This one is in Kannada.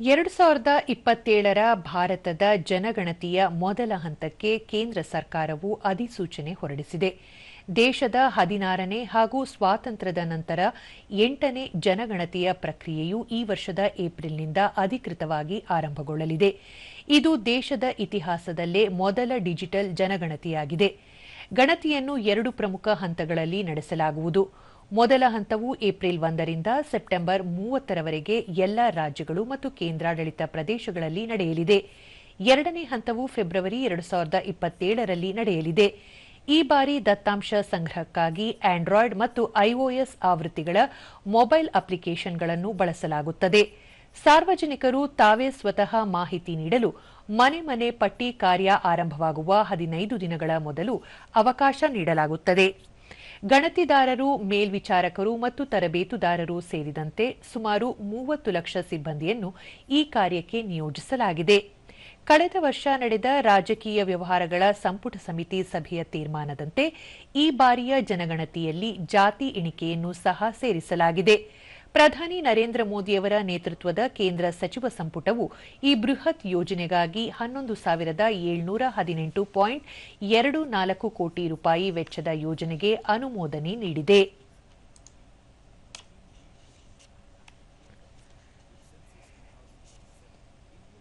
ಎರಡು ಸಾವಿರದ ಇಪ್ಪತ್ತೇಳರ ಭಾರತದ ಜನಗಣತಿಯ ಮೊದಲ ಹಂತಕ್ಕೆ ಕೇಂದ್ರ ಸರ್ಕಾರವು ಅಧಿಸೂಚನೆ ಹೊರಡಿಸಿದೆ. ದೇಶದ ಹದಿನಾರನೇ ಹಾಗೂ ಸ್ವಾತಂತ್ರ್ಯದ ನಂತರ ಎಂಟನೇ ಜನಗಣತಿಯ ಪ್ರಕ್ರಿಯೆಯು ಈ ವರ್ಷದ ಏಪ್ರಿಲ್ನಿಂದ ಅಧಿಕೃತವಾಗಿ ಆರಂಭಗೊಳ್ಳಲಿದೆ. ಇದು ದೇಶದ ಇತಿಹಾಸದಲ್ಲೇ ಮೊದಲ ಡಿಜಿಟಲ್ ಜನಗಣತಿಯಾಗಿದೆ. ಗಣತಿಯನ್ನು ಎರಡು ಪ್ರಮುಖ ಹಂತಗಳಲ್ಲಿ ನಡೆಸಲಾಗುವುದು. ಮೊದಲ ಹಂತವು ಏಪ್ರಿಲ್ ಒಂದರಿಂದ ಸೆಪ್ಟೆಂಬರ್ ಮೂವತ್ತರವರೆಗೆ ಎಲ್ಲಾ ರಾಜ್ಯಗಳು ಮತ್ತು ಕೇಂದ್ರಾಡಳಿತ ಪ್ರದೇಶಗಳಲ್ಲಿ ನಡೆಯಲಿದೆ. ಎರಡನೇ ಹಂತವು ಫೆಬ್ರವರಿ ಎರಡು ಸಾವಿರದ ಇಪ್ಪತ್ತೇಳರಲ್ಲಿ ನಡೆಯಲಿದೆ. ಈ ಬಾರಿ ದತ್ತಾಂಶ ಸಂಗ್ರಹಕ್ಕಾಗಿ ಆಂಡ್ರಾಯ್ಡ್ ಮತ್ತು ಐಒಎಸ್ ಆವೃತ್ತಿಗಳ ಮೊಬೈಲ್ ಅಪ್ಲಿಕೇಶನ್ಗಳನ್ನು ಬಳಸಲಾಗುತ್ತದೆ. ಸಾರ್ವಜನಿಕರು ತಾವೇ ಸ್ವತಃ ಮಾಹಿತಿ ನೀಡಲು ಮನೆ ಮನೆ ಪಟ್ಟಿ ಕಾರ್ಯ ಆರಂಭವಾಗುವ ಹದಿನೈದು ದಿನಗಳ ಮೊದಲು ಅವಕಾಶ ನೀಡಲಾಗುತ್ತದೆ. ಗಣತಿದಾರರು, ಮೇಲ್ವಿಚಾರಕರು ಮತ್ತು ತರಬೇತುದಾರರು ಸೇರಿದಂತೆ ಸುಮಾರು ಮೂವತ್ತು ಲಕ್ಷ ಸಿಬ್ಬಂದಿಯನ್ನು ಈ ಕಾರ್ಯಕ್ಕೆ ನಿಯೋಜಿಸಲಾಗಿದೆ. ಕಳೆದ ವರ್ಷ ನಡೆದ ರಾಜಕೀಯ ವ್ಯವಹಾರಗಳ ಸಂಪುಟ ಸಮಿತಿ ಸಭೆಯ ತೀರ್ಮಾನದಂತೆ ಈ ಬಾರಿಯ ಜನಗಣತಿಯಲ್ಲಿ ಜಾತಿ ಎಣಿಕೆಯನ್ನು ಸಹ ಸೇರಿಸಲಾಗಿದೆ. ಪ್ರಧಾನಿ ನರೇಂದ್ರ ಮೋದಿಯವರ ನೇತೃತ್ವದ ಕೇಂದ್ರ ಸಚಿವ ಸಂಪುಟವು ಈ ಬೃಹತ್ ಯೋಜನೆಗಾಗಿ ಹನ್ನೊಂದು ಸಾವಿರದ ಏಳ್ನೂರ ಹದಿನೆಂಟು ಪಾಯಿಂಟ್ ಎರಡು ನಾಲ್ಕು ಕೋಟಿ ರೂಪಾಯಿ ವೆಚ್ಚದ ಯೋಜನೆಗೆ ಅನುಮೋದನೆ ನೀಡಿದೆ.